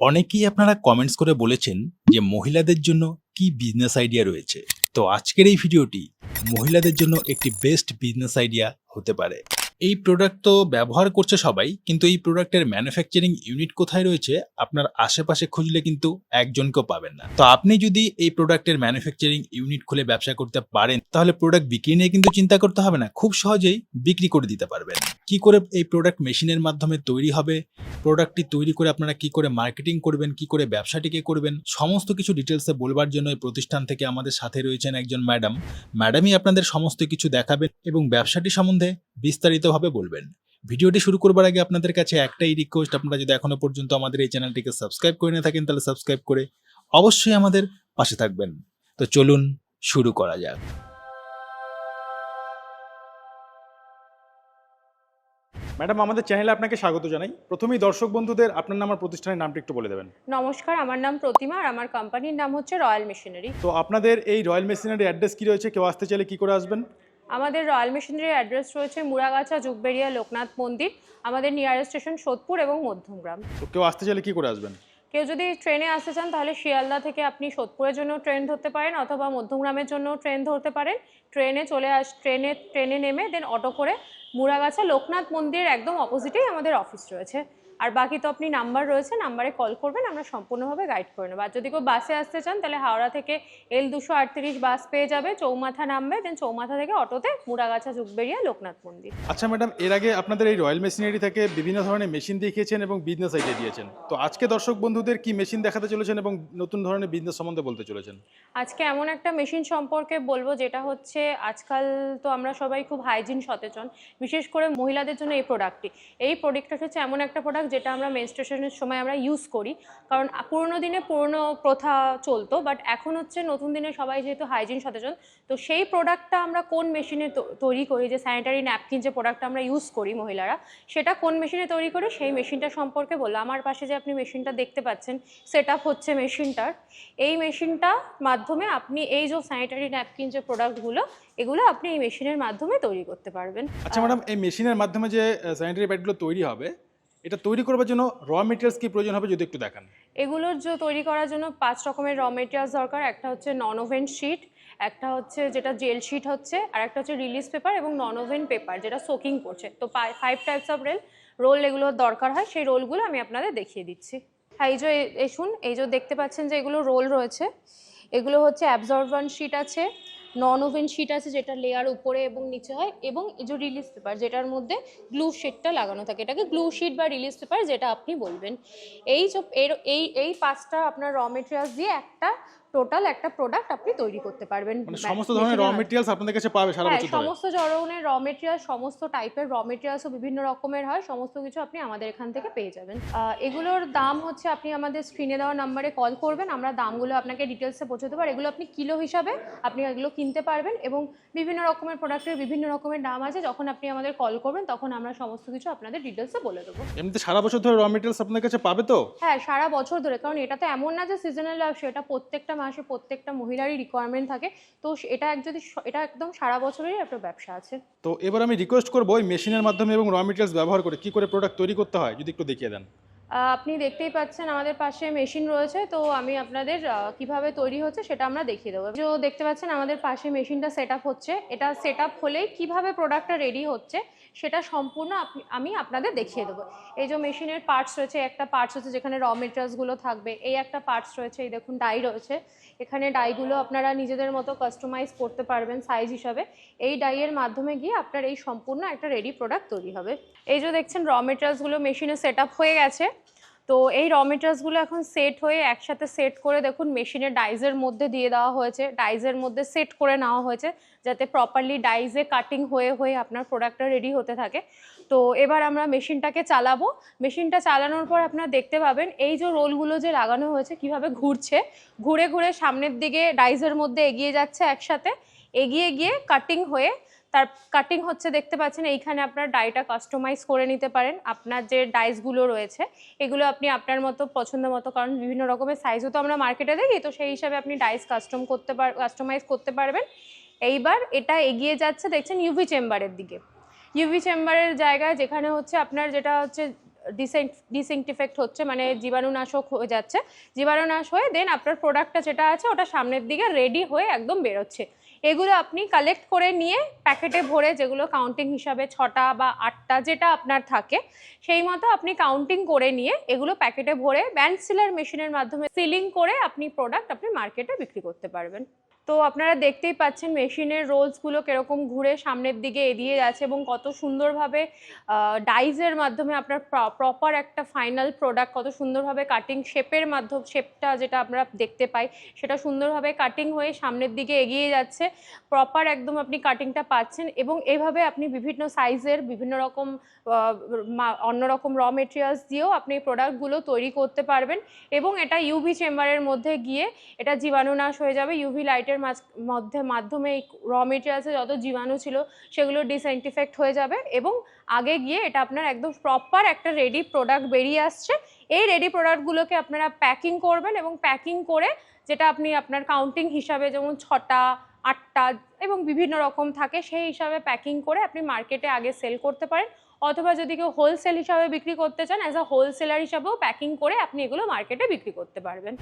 অনেকেই আপনারা কমেন্টস করে বলেছেন যে মহিলাদের জন্য কি বিজনেস আইডিয়া রয়েছে। তো আজকের এই ভিডিওটি মহিলাদের জন্য একটি বেস্ট বিজনেস আইডিয়া হতে পারে। এই প্রোডাক্ট তো ব্যবহার করছে সবাই, কিন্তু এই প্রোডাক্টের ম্যানুফ্যাকচারিং ইউনিট কোথায় রয়েছে, আপনার আশেপাশে খুঁজলে কিন্তু একজনকেও পাবেন না। তো আপনি যদি এই প্রোডাক্টের ম্যানুফ্যাকচারিং ইউনিট খুলে ব্যবসা করতে পারেন, তাহলে প্রোডাক্ট বিক্রি নিয়ে কিন্তু চিন্তা করতে হবে না, খুব সহজেই বিক্রি করে দিতে পারবেন। কি করে এই প্রোডাক্ট মেশিনের মাধ্যমে তৈরি হবে? প্রোডাক্টটি তৈরি করে আপনারা কি করে মার্কেটিং করবেন? কি করে ব্যবসাটিকে করবেন? সমস্ত কিছু ডিটেলসে বলবার জন্য এই প্রতিষ্ঠান থেকে আমাদের সাথে রয়েছেন একজন ম্যাডাম ম্যাডামই আপনাদের সমস্ত কিছু দেখাবেন এবং ব্যবসাটি সম্বন্ধে বিস্তারিতভাবে বলবেন। ভিডিওটি শুরু করবার আগে আপনাদের কাছে একটাই রিকোয়েস্ট আপনারা যদি এখনও পর্যন্ত আমাদের এই চ্যানেলটিকে সাবস্ক্রাইব করে না থাকেন, তাহলে সাবস্ক্রাইব করে অবশ্যই আমাদের পাশে থাকবেন। তো চলুন শুরু করা যাক। ম্যাডাম আমাদের চ্যানেলে আপনাকে স্বাগত জানাই। প্রথমেই দর্শক বন্ধুদের আপনার নাম আর প্রতিষ্ঠানের নামটি একটু বলে দেবেন। নমস্কার আমার নাম প্রতিমা আর আমার কোম্পানির নাম হচ্ছে রয়্যাল মেশিনারি তো আপনাদের এই রয়্যাল মেশিনারি অ্যাড্রেস কি রয়েছে? কেউ আসতে চাইলে কি করে আসবেন? আমাদের রয়্যাল মেশিনারি অ্যাড্রেস রয়েছে মুরাগাছা যুগবেরিয়া লোকনাথ মন্দির। আমাদের নিয়ারেস্ট স্টেশন সোদপুর এবং মধ্যমগ্রাম। তো কেউ আসতে চাইলে কি করে আসবেন? কেউ যদি ট্রেনে আসতে চান, তাহলে শিয়ালদা থেকে আপনি সোদপুরের জন্য ট্রেন ধরতে পারেন অথবা মধ্যমগ্রামের জন্য ট্রেন ধরতে পারেন। ট্রেনে চলে আস, ট্রেনে ট্রেনে নেমে দেন অটো করে মুড়াগাছা লোকনাথ মন্দির একদম অপোজিটেই আমাদের অফিস রয়েছে। আর বাকি তো আপনি নাম্বার রয়েছে নাম্বারে কল করবেন আমরা সম্পূর্ণভাবে গাইড করে নেব। আর যদি কেউ বাসে আসতে চান তাহলে হাওড়া থেকে এল দুশো আটত্রিশ বাস পেয়ে যাবে চৌমাথা নামবে দেন চৌমাথা থেকে অটোতে মুড়াগাছা যুগবেরিয়া লোকনাথ মন্দির। আচ্ছা ম্যাডাম এর আগে আপনাদের এই রয়্যাল মেশিনারি থেকে বিভিন্ন ধরনের মেশিন দেখিয়েছেন এবং বিজনেস আইডিয়া দিয়েছেন। তো আজকে দর্শক বন্ধুদের কি মেশিন দেখাতে চলেছেন এবং নতুন ধরনের বিজনেস সম্বন্ধে বলতে চলেছেন? আজকে এমন একটা মেশিন সম্পর্কে বলব যেটা হচ্ছে আজকাল তো আমরা সবাই খুব হাইজিন সচেতন বিশেষ করে মহিলাদের জন্য এই প্রোডাক্টটি এই প্রোডাক্টটা হচ্ছে এমন একটা প্রোডাক্ট যেটা আমরা মেনস্ট্রেশনের সময় আমরা ইউজ করি, কারণ পুরোনো দিনে পুরনো প্রথা চলতো বাট এখন হচ্ছে নতুন দিনে সবাই যেহেতু হাইজিন সচেতন, তো সেই প্রোডাক্টটা আমরা কোন মেশিনে তৈরি করি, যে স্যানিটারি ন্যাপকিন যে প্রোডাক্টটা আমরা ইউজ করি মহিলারা, সেটা কোন মেশিনে তৈরি করি, সেই মেশিনটা সম্পর্কে বলল আমার পাশে যে আপনি মেশিনটা দেখতে পাচ্ছেন সেট হচ্ছে মেশিনটার এই মেশিনটা মাধ্যমে আপনি এই যে স্যানিটারি ন্যাপকিন যে প্রোডাক্টগুলো এগুলো আপনি এই মেশিনের মাধ্যমে তৈরি করতে পারবেন। আচ্ছা ম্যাডাম এই মেশিনের মাধ্যমে যে স্যানিটারি প্যাডগুলো তৈরি হবে এটা তৈরি করবার জন্য র মেটেরিয়ালস কি প্রয়োজন হবে যদি একটু দেখান। এগুলোর যে তৈরি করার জন্য পাঁচ রকমের র মেটেরিয়ালস দরকার। একটা হচ্ছে নন ওভেন শিট একটা হচ্ছে যেটা জেল শিট হচ্ছে, আর একটা হচ্ছে রিলিজ পেপার এবং নন ওভেন পেপার যেটা সোকিং করছে। তো five types of rail roll এগুলোর দরকার হয়। সেই রোলগুলো আমি আপনাদের দেখিয়ে দিচ্ছি। হ্যাঁ এই যে এসুন, এই যে দেখতে পাচ্ছেন যে এগুলো রোল রয়েছে। এগুলো হচ্ছে অ্যাবজর্ভান শিট আছে। নন ওভেন শিট আছে যেটা লেয়ার উপরে এবং নিচে হয় এবং এই যে রিলিজ পেপার যেটার মধ্যে গ্লু শিটটা লাগানো থাকে, এটাকে গ্লু শিট বা রিলিজ পেপার যেটা আপনি বলবেন। এই এই এই পাঁচটা আপনার র মেটেরিয়ালস দিয়ে একটা টোটাল একটা প্রোডাক্ট আপনি তৈরি করতে পারবেন। মানে সমস্ত ধরনের র মেটেরিয়ালস আপনাদের কাছে পাবে সারা হ্যাঁ বছর সমস্ত ধরনের র মেটেরিয়াল সমস্ত টাইপের র মেটেরিয়ালসও বিভিন্ন রকমের হয় সমস্ত কিছু আপনি আমাদের এখান থেকে পেয়ে যাবেন। এগুলোর দাম হচ্ছে আপনি আমাদের স্ক্রিনে দেওয়া নাম্বারে কল করবেন আমরা দামগুলো আপনাকে ডিটেলসে পৌঁছে দেবো। আর এগুলো আপনি কিলো হিসাবে আপনি এগুলো কিনতে পারবেন এবং বিভিন্ন রকমের প্রোডাক্টের বিভিন্ন রকমের দাম আছে। যখন আপনি আমাদের কল করবেন তখন আমরা সমস্ত কিছু আপনাদের ডিটেলসে বলে দেবো। এমনিতে সারা বছর ধরে র মেটেরিয়ালস আপনাদের কাছে পাবে তো? হ্যাঁ সারা বছর ধরে। কারণ এটা তো এমন না যে সিজনাল এটা প্রত্যেকটা মাসে প্রত্যেকটা মহিলারই রিকোয়ারমেন্ট থাকে। তো এটা এক যদি এটা একদম সারা বছরেরই একটা ব্যবসা আছে। তো এবার আমি রিকোয়েস্ট করব ওই মেশিনের মাধ্যমে এবং র মেটেরিয়ালস ব্যবহার করে কি করে প্রোডাক্ট তৈরি করতে হয় যদি একটু দেখিয়ে দেন। আপনি দেখতেই পাচ্ছেন আমাদের পাশে মেশিন রয়েছে। তো আমি আপনাদের কীভাবে তৈরি হচ্ছে সেটা আমরা দেখিয়ে দেবো। যে দেখতে পাচ্ছেন আমাদের পাশে মেশিনটা সেট হচ্ছে। এটা সেট আপ হলেই কীভাবে প্রোডাক্টটা রেডি হচ্ছে সেটা সম্পূর্ণ আমি আপনাদের দেখিয়ে দেবো। এই যে মেশিনের পার্টস রয়েছে, একটা পার্টস রয়েছে যেখানে র মেটেরিয়ালসগুলো থাকবে, এই একটা পার্টস রয়েছে, এই দেখুন ডাই রয়েছে। এখানে ডাইগুলো আপনারা নিজেদের মতো কাস্টমাইজ করতে পারবেন সাইজ হিসাবে। এই ডাইয়ের মাধ্যমে গিয়ে আপনার এই সম্পূর্ণ একটা রেডি প্রোডাক্ট তৈরি হবে। এই যে দেখছেন র মেটেরিয়ালসগুলো মেশিনে সেট হয়ে গেছে। তো এই র মেটেরিয়ালসগুলো এখন সেট হয়ে একসাথে সেট করে দেখুন মেশিনে ডাইজের মধ্যে দিয়ে দেওয়া হয়েছে। ডাইজের মধ্যে সেট করে নেওয়া হয়েছে যাতে প্রপারলি ডাইজে কাটিং হয়ে হয়ে আপনার প্রোডাক্টটা রেডি হতে থাকে। তো এবার আমরা মেশিনটাকে চালাবো। মেশিনটা চালানোর পর আপনারা দেখতে পাবেন এই যে রোলগুলো যে লাগানো হয়েছে কীভাবে ঘুরছে। ঘুরে ঘুরে সামনের দিকে ডাইজের মধ্যে এগিয়ে যাচ্ছে একসাথে। এগিয়ে গিয়ে কাটিং হয়ে তার কাটিং হচ্ছে, দেখতে পাচ্ছেন, এইখানে আপনার ডাইটা কাস্টমাইজ করে নিতে পারেন। আপনার যে ডাইসগুলো রয়েছে, এগুলো আপনি আপনার মতো, পছন্দ মতো, কারণ বিভিন্ন রকমের সাইজও তো আমরা মার্কেটে দেখি, তো সেই হিসাবে আপনি ডাইস কাস্টম করতে পার কাস্টমাইজ করতে পারবেন। এইবার এটা এগিয়ে যাচ্ছে, দেখছেন ইউভি চেম্বারের দিকে। ইউভি চেম্বারের জায়গায় যেখানে হচ্ছে আপনার যেটা হচ্ছে ডিসইনটিফেক্ট হচ্ছে মানে জীবাণুনাশক হয়ে যাচ্ছে। জীবাণুনাশ হয়ে দেন আপনার প্রোডাক্টটা যেটা আছে, ওটা সামনের দিকে রেডি হয়ে একদম বেরোচ্ছে। এগুলো আপনি কালেক্ট করে নিয়ে প্যাকেটে ভরে যেগুলো কাউন্টিং হিসাবে ছটা বা আটটা যেটা আপনার থাকে, সেই মতো আপনি কাউন্টিং করে নিয়ে এগুলো প্যাকেটে ভরে ব্যান্ড সিলার মেশিনের মাধ্যমে সিলিং করে আপনি প্রোডাক্ট আপনি মার্কেটে বিক্রি করতে পারবেন। তো আপনারা দেখতেই পাচ্ছেন মেশিনের রোলসগুলো কীরকম ঘুরে সামনের দিকে এগিয়ে যাচ্ছে এবং কত সুন্দরভাবে ডাইজের মাধ্যমে আপনার প্রপার একটা ফাইনাল প্রোডাক্ট কত সুন্দরভাবে কাটিং শেপের মাধ্যম শেপটা যেটা আমরা দেখতে পাই, সেটা সুন্দরভাবে কাটিং হয়ে সামনের দিকে এগিয়ে যাচ্ছে। প্রপার একদম আপনি কাটিংটা পাচ্ছেন এবং এভাবে আপনি বিভিন্ন সাইজের বিভিন্ন রকম অন্যরকম র মেটেরিয়ালস দিয়েও আপনি প্রোডাক্টগুলো তৈরি করতে পারবেন এবং এটা ইউভি চেম্বারের মধ্যে গিয়ে এটা জীবাণুনাশ হয়ে যাবে ইউভি লাইটের মধ্যে, মাধ্যমে এই র মেটেরিয়ালসে যত জীবাণু ছিল সেগুলো ডিসইনটিফেক্ট হয়ে যাবে এবং আগে গিয়ে এটা আপনার একদম প্রপার একটা রেডি প্রোডাক্ট বেরিয়ে আসছে। এই রেডি প্রোডাক্টগুলোকে আপনারা প্যাকিং করবেন এবং প্যাকিং করে যেটা আপনি আপনার কাউন্টিং হিসাবে যেমন ছটা, আটটা এবং বিভিন্ন রকম থাকে সেই হিসাবে প্যাকিং করে আপনি মার্কেটে আগে সেল করতে পারেন। অথবা যদি কেউ হোলসেল হিসাবে বিক্রি করতে চান অ্যাজ আ হোলসেলার হিসাবেও প্যাকিং করে আপনি এগুলো মার্কেটে বিক্রি করতে পারবেন।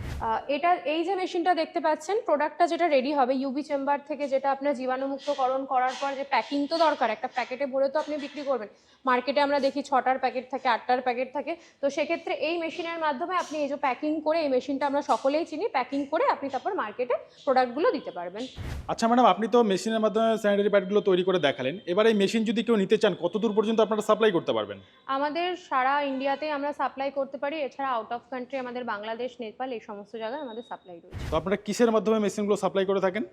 এটা, এই যে মেশিনটা দেখতে পাচ্ছেন প্রোডাক্টটা যেটা রেডি হবে ইউবি চেম্বার থেকে যেটা আপনার জীবাণুমুক্তকরণ করার পর যে প্যাকিং তো দরকার, একটা প্যাকেটে ভরে তো আপনি বিক্রি করবেন। মার্কেটে আমরা দেখি ছটার প্যাকেট থাকে, আটটার প্যাকেট থাকে। তো সেক্ষেত্রে এই মেশিনের মাধ্যমে আপনি এই যে প্যাকিং করে এই মেশিনটা আমরা সকলেই চিনি প্যাকিং করে আপনি তারপর মার্কেটে প্রোডাক্টগুলো দিতে পারবেন। আচ্ছা ম্যাডাম আপনি তো মেশিনের মাধ্যমে স্যানিটারি প্যাডগুলো তৈরি করে দেখালেন। এবার এই মেশিন যদি কেউ নিতে চান কত দূর পর্যন্ত আপনারা সাপ্লাই করতে পারবেন? আমাদের সারা ইন্ডিয়াতে আমরা সাপ্লাই করতে পারি এছাড়া আউট অফ কান্ট্রি আমাদের বাংলাদেশ নেপাল এই সমস্ত জায়গায় আমাদের সাপ্লাই রয়েছে। তো আপনারা কিসের মাধ্যমে মেশিনগুলো সাপ্লাই করে থাকেন?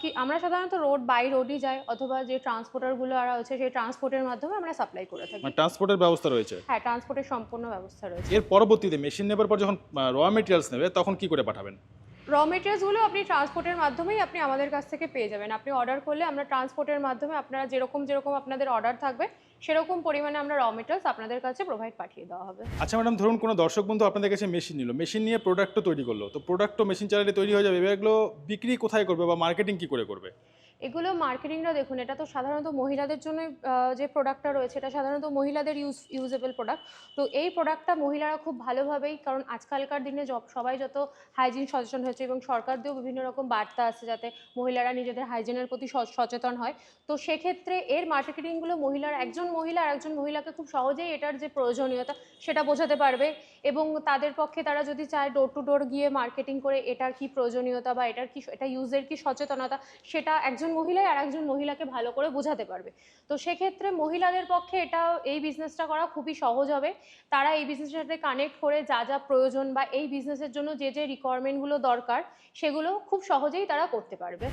কি আমরা সাধারণত রোড বাই রোডই যাই অথবা যে ট্রান্সপোর্টারগুলো আর আছে সেই ট্রান্সপোর্টের মাধ্যমে আমরা সাপ্লাই করে থাকি। মানে ট্রান্সপোর্টের ব্যবস্থা রয়েছে? হ্যাঁ ট্রান্সপোর্টের সম্পূর্ণ ব্যবস্থা রয়েছে। এর পরবর্তীতে মেশিন নেবার পর যখন র মেটেরিয়ালস নেবে তখন কি করে পাঠাবেন? র মেটেরিয়ালসগুলো আপনি ট্রান্সপোর্টের মাধ্যমেই আপনি আমাদের কাছ থেকে পেয়ে যাবেন। আপনি অর্ডার করলে আমরা ট্রান্সপোর্টের মাধ্যমে আপনারা যেরকম যেরকম আপনাদের অর্ডার থাকবে সেরকম পরিমাণে আমরা র মেটেরিয়ালস আপনাদের কাছে প্রোভাইড পাঠিয়ে দেওয়া হবে। আচ্ছা ম্যাডাম ধরুন কোনো দর্শক বন্ধু আপনাদের কাছে মেশিন নিল। মেশিন নিয়ে প্রোডাক্টও তৈরি করল। তো প্রোডাক্টও মেশিন চালালে তৈরি হয়ে যাবে। এবার এগুলো বিক্রি কোথায় করবে বা মার্কেটিং কী করে করবে? এগুলো মার্কেটিংটা দেখুন, এটা তো সাধারণত মহিলাদের জন্য যে প্রোডাক্টটা রয়েছে, এটা সাধারণত মহিলাদের ইউজ ইউজেবল প্রোডাক্ট তো এই প্রোডাক্টটা মহিলারা খুব ভালোভাবেই, কারণ আজকালকার দিনে য- সবাই যত হাইজিন সচেতন হয়েছে এবং সরকার দিয়েও বিভিন্ন রকম বার্তা আছে যাতে মহিলারা নিজেদের হাইজিনের প্রতি সচেতন হয়। তো সেক্ষেত্রে এর মার্কেটিংগুলো মহিলার, একজন মহিলা আর একজন মহিলাকে খুব সহজেই এটার যে প্রয়োজনীয়তা, সেটা বোঝাতে পারবে এবং তাদের পক্ষে তারা যদি চায় ডোর টু ডোর গিয়ে মার্কেটিং করে, এটার কি প্রয়োজনীয়তা বা এটার কি, এটা ইউজের কি সচেতনতা, সেটা একজন মহিলাই আর একজন মহিলাকে ভালো করে বোঝাতে পারবে। তো সেক্ষেত্রে মহিলাদের পক্ষে এটা, এই বিজনেসটা করা খুবই সহজ হবে। তারা এই বিজনেসের সাথে কানেক্ট করে যা যা প্রয়োজন বা এই বিজনেসের জন্য যে যে রিকোয়ারমেন্টগুলো দরকার, সেগুলো খুব সহজেই তারা করতে পারবে।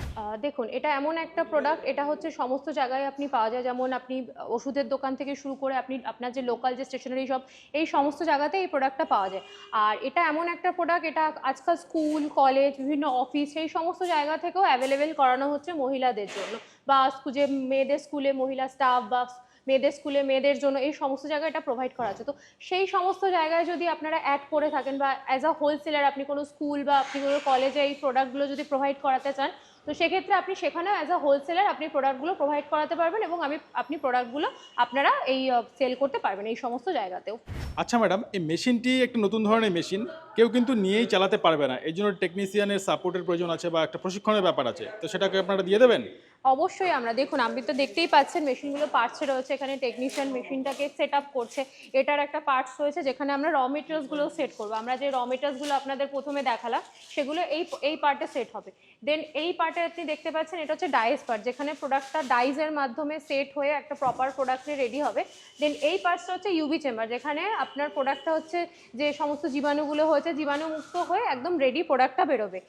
দেখুন, এটা এমন একটা প্রোডাক্ট এটা হচ্ছে সমস্ত জায়গায় আপনি পাওয়া যায়। যেমন আপনি ওষুধের দোকান থেকে শুরু করে আপনি, আপনার যে লোকাল যে স্টেশনারি শপ এই সমস্ত জায়গাতে এই প্রোডাক্টটা পাওয়া যায়। আর এটা এমন একটা প্রোডাক্ট এটা আজকাল স্কুল কলেজ বিভিন্ন অফিস সেই সমস্ত জায়গা থেকেও অ্যাভেলেবেল করানো হচ্ছে মহিলাদের জন্য বা যে মেয়েদের স্কুলে মহিলা স্টাফ বা মেয়েদের স্কুলে মেয়েদের জন্য এই সমস্ত জায়গায় এটা প্রোভাইড করা আছে। তো সেই সমস্ত জায়গায় যদি আপনারা অ্যাড করে থাকেন বা অ্যাজ আ হোলসেলার আপনি কোনো স্কুল বা আপনি কোনো কলেজে এই প্রোডাক্টগুলো যদি প্রোভাইড করাতে চান, তো সেক্ষেত্রে আপনি সেখানেও অ্যাজ আ হোলসেলার আপনি প্রোডাক্টগুলো প্রোভাইড করাতে পারবেন এবং আমি, আপনি প্রোডাক্টগুলো আপনারা এই সেল করতে পারবেন এই সমস্ত জায়গাতেও। আচ্ছা ম্যাডাম এই মেশিনটি একটা নতুন ধরনের মেশিন, কেউ কিন্তু নিয়েই চালাতে পারবে না। এই জন্য টেকনিশিয়ানের সাপোর্টের প্রয়োজন আছে বা একটা প্রশিক্ষণের ব্যাপার আছে। তো সেটাকে আপনারা দিয়ে দেবেন? অবশ্যই আমরা, দেখুন, আপনি তো দেখতেই পাচ্ছেন, মেশিনগুলো পার্টসে রয়েছে, এখানে টেকনিশিয়ান মেশিনটাকে সেট আপ করছে। এটার একটা পার্টস রয়েছে, যেখানে আমরা র মেটেরিয়ালসগুলো সেট করব। আমরা যে র মেটেরিয়ালসগুলো আপনাদের প্রথমে দেখালাম, সেগুলো এই এই পার্টে সেট হবে। দেন এই পার্টে আপনি দেখতে পাচ্ছেন, এটা হচ্ছে ডাইস পার্ট যেখানে প্রোডাক্টটা ডাইজের মাধ্যমে সেট হয়ে একটা প্রপার প্রোডাক্টে রেডি হবে। দেন এই পার্টসটা হচ্ছে ইউভি চেম্বার যেখানে আপনার প্রোডাক্টটা হচ্ছে যে সমস্ত জীবাণুগুলো হয়েছে, জীবাণুমুক্ত হয়ে একদম রেডি প্রোডাক্টটা বেরোবে।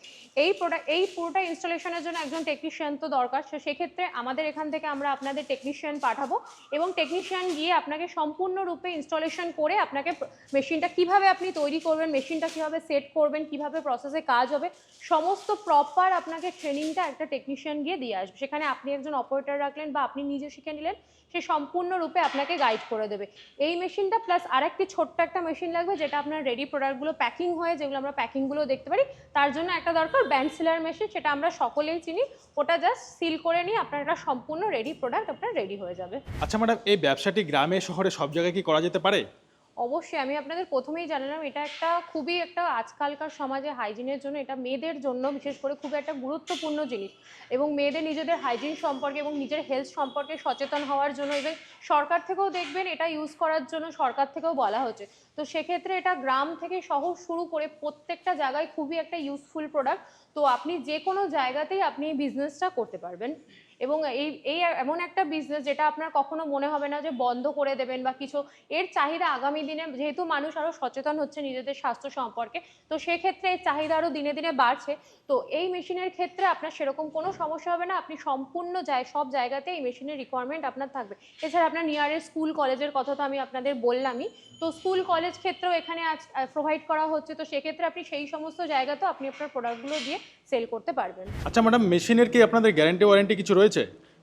এই প্রোডাক্ট এই পুরোটা ইনস্টলেশনের জন্য একজন টেকনিশিয়ান তো দরকার তো সেক্ষেত্রে আমাদের এখান থেকে আমরা আপনাদের টেকনিশিয়ান পাঠাবো এবং টেকনিশিয়ান গিয়ে আপনাকে সম্পূর্ণরূপে ইনস্টলেশন করে আপনাকে মেশিনটা কীভাবে আপনি তৈরি করবেন মেশিনটা কীভাবে সেট করবেন, কীভাবে প্রসেসে কাজ হবে, সমস্ত প্রপার আপনাকে ট্রেনিংটা একটা টেকনিশিয়ান গিয়ে দিয়ে আসবে। সেখানে আপনি একজন অপারেটর রাখলেন বা আপনি নিজে শিখে নিলেন, সে সম্পূর্ণরূপে আপনাকে গাইড করে দেবে। এই মেশিনটা প্লাস আরেকটি ছোট্ট একটা মেশিন লাগবে যেটা আপনার রেডি প্রোডাক্টগুলো প্যাকিং হয়ে যেগুলো আমরা প্যাকিংগুলো দেখতে পারি, তার জন্য একটা দরকার ব্যান্ড সিলার মেশিন সেটা আমরা সকলেই চিনি, ওটা জাস্ট সিল করে নিয়ে আপনার একটা সম্পূর্ণ রেডি প্রোডাক্ট আপনার রেডি হয়ে যাবে। আচ্ছা ম্যাডাম এই ব্যবসাটি গ্রামে, শহরে সব জায়গায় কি করা যেতে পারে? অবশ্যই আমি আপনাদের প্রথমেই জানালাম, এটা একটা খুবই একটা আজকালকার সমাজে হাইজিনের জন্য এটা মেয়েদের জন্য বিশেষ করে খুব একটা গুরুত্বপূর্ণ জিনিস। এবং মেয়েদের নিজেদের হাইজিন সম্পর্কে এবং নিজের হেলথ সম্পর্কে সচেতন হওয়ার জন্য এবং সরকার থেকেও দেখবেন এটা ইউজ করার জন্য সরকার থেকেও বলা হচ্ছে। তো সেক্ষেত্রে এটা গ্রাম থেকে শহর শুরু করে প্রত্যেকটা জায়গায় খুবই একটা ইউজফুল প্রোডাক্ট তো আপনি যে কোনো জায়গাতেই আপনি বিজনেসটা করতে পারবেন। এবং এই এই এমন একটা বিজনেস যেটা আপনার কখনো মনে হবে না যে বন্ধ করে দেবেন বা কিছু, এর চাহিদা আগামী দিনে যেহেতু মানুষ আরও সচেতন হচ্ছে নিজেদের স্বাস্থ্য সম্পর্কে, তো সেক্ষেত্রে এর চাহিদা আরও দিনে দিনে বাড়ছে। তো এই মেশিনের ক্ষেত্রে আপনার সেরকম কোনো সমস্যা হবে না, আপনি সম্পূর্ণ যায়, সব জায়গাতে এই মেশিনের রিকোয়ারমেন্ট আপনার থাকবে। এছাড়া আপনার নিয়ারেস্ট স্কুল কলেজের কথা তো আমি আপনাদের বললামই, তো স্কুল কলেজ ক্ষেত্রেও এখানে আজ প্রোভাইড করা হচ্ছে, তো সেক্ষেত্রে আপনি সেই সমস্ত জায়গাতেও আপনি আপনার প্রোডাক্টগুলো দিয়ে সেল করতে পারবেন। আচ্ছা ম্যাডাম মেশিনের কি আপনাদের গ্যারান্টি ওয়ারেন্টি কিছু রয়েছে?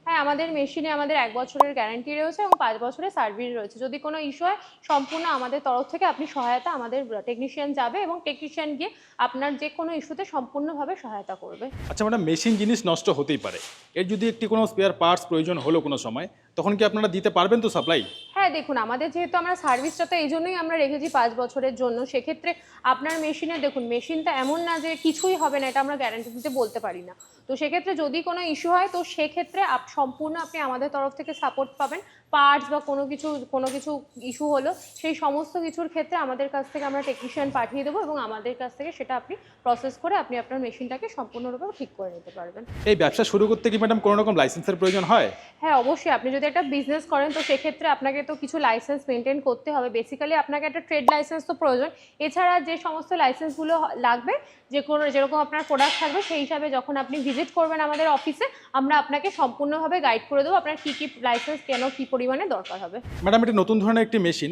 হ্যাঁ আমাদের মেশিনে আমাদের এক বছরের গ্যারান্টি রয়েছে এবং পাঁচ বছরের সার্ভিস রয়েছে। যদি কোনো ইস্যু হয় সম্পূর্ণ আমাদের তরফ থেকে আপনি সহায়তা আমাদের টেকনিশিয়ান যাবে এবং টেকনিশিয়ান গিয়ে আপনার যে কোনো ইস্যুতে সম্পূর্ণভাবে সহায়তা করবে। আচ্ছা ম্যাডাম মেশিন জিনিস নষ্ট হতেই পারে। এর যদি একটি কোনো স্পেয়ার পার্টস প্রয়োজন হলো কোনো সময় তখন কি আপনারা দিতে পারবেন তো সাপ্লাই? হ্যাঁ দেখুন, আমাদের যেহেতু আমরা সার্ভিসটা তো এই জন্যই আমরা রেখেছি পাঁচ বছরের জন্য, সেক্ষেত্রে আপনার মেশিনে, দেখুন, মেশিনটা এমন না যে কিছুই হবে না, এটা আমরা গ্যারান্টি দিতে বলতে পারি না। তো সেক্ষেত্রে যদি কোনো ইস্যু হয়, তো সেক্ষেত্রে সম্পূর্ণ আপনি আমাদের তরফ থেকে সাপোর্ট পাবেন। পার্টস বা কোনো কিছু কোনো কিছু ইস্যু হলো সেই সমস্ত কিছুর ক্ষেত্রে আমাদের কাছ থেকে আমরা টেকনিশিয়ান পাঠিয়ে দেবো এবং আমাদের কাছ থেকে সেটা আপনি প্রসেস করে আপনি আপনার মেশিনটাকে সম্পূর্ণরূপে ঠিক করে নিতে পারবেন। এই ব্যবসা শুরু করতে কি ম্যাডাম কোনো রকম লাইসেন্সের প্রয়োজন হয়? হ্যাঁ অবশ্যই। আপনি যদি একটা বিজনেস করেন তো সেক্ষেত্রে আপনাকে তো কিছু লাইসেন্স মেনটেন করতে হবে। বেসিক্যালি আপনাকে একটা ট্রেড লাইসেন্স তো প্রয়োজন। এছাড়া যে সমস্ত লাইসেন্সগুলো লাগবে যে কোনো যেরকম আপনার প্রোডাক্ট থাকবে সেই হিসাবে যখন আপনি ভিজিট করবেন আমাদের অফিসে আমরা আপনাকে সম্পূর্ণভাবে গাইড করে দেবো আপনার কী কী লাইসেন্স কেন কী পরিমাণে দরকার হবে। ম্যাডাম, এটি নতুন ধরনের একটি মেশিন।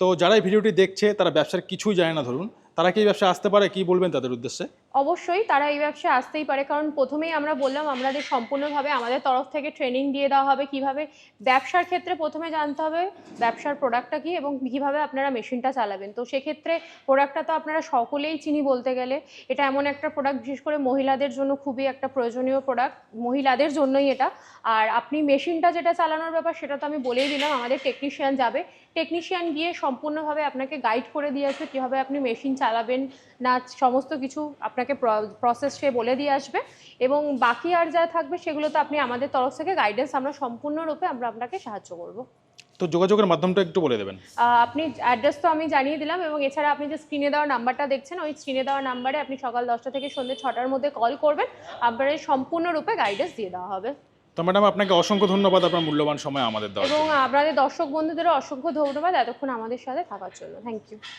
তো যারা এই ভিডিওটি দেখছে, তারা ব্যবসার কিছুই জানে না, ধরুন। তারা কি ব্যবসা আসতে পারে? কি বলবেন তাদের উদ্দেশ্যে? অবশ্যই তারা এই ব্যবসায় আসতেই পারে। কারণ প্রথমেই আমরা বললাম, আমাদের সম্পূর্ণভাবে আমাদের তরফ থেকে ট্রেনিং দিয়ে দেওয়া হবে কীভাবে ব্যবসার ক্ষেত্রে প্রথমে জানতে হবে ব্যবসার প্রোডাক্টটা কি এবং কীভাবে আপনারা মেশিনটা চালাবেন। তো সেক্ষেত্রে প্রোডাক্টটা তো আপনারা সকলেই চিনি বলতে গেলে। এটা এমন একটা প্রোডাক্ট বিশেষ করে মহিলাদের জন্য খুবই একটা প্রয়োজনীয় প্রোডাক্ট মহিলাদের জন্যই এটা। আর আপনি মেশিনটা যেটা চালানোর ব্যাপার, সেটা তো আমি বলেই দিলাম, আমাদের টেকনিশিয়ান যাবে। টেকনিশিয়ান গিয়ে সম্পূর্ণভাবে আপনাকে গাইড করে দিয়ে আসবে কীভাবে আপনি মেশিন না সমস্ত কিছু আপনাকে প্রসেস সে বলে দিয়ে আসবে। এবং বাকি আর যা থাকবে সেগুলো তো আপনি আমাদের তরফ থেকে গাইডেন্স আমরা সম্পূর্ণরূপে আমরা আপনাকে সাহায্য করব। তো যোগাযোগের মাধ্যমটা একটু বলে দেবেন। আপনি অ্যাড্রেস তো আমি জানিয়ে দিলাম এবং এছাড়া আপনি যে স্ক্রিনে দেওয়া নাম্বারটা দেখছেন ওই স্ক্রিনে দেওয়া নাম্বারে আপনি সকাল দশটা থেকে সন্ধ্যে ছটার মধ্যে কল করবেন। আপনার সম্পূর্ণরূপে গাইডেন্স দিয়ে দেওয়া হবে। তো ম্যাডাম আপনাকে অসংখ্য ধন্যবাদ আপনার মূল্যবান সময় আমাদের দেওয়ার এবং আপনাদের দর্শক বন্ধুদেরও অসংখ্য ধন্যবাদ। এতক্ষণ আমাদের সাথে থাকার জন্য। Thank you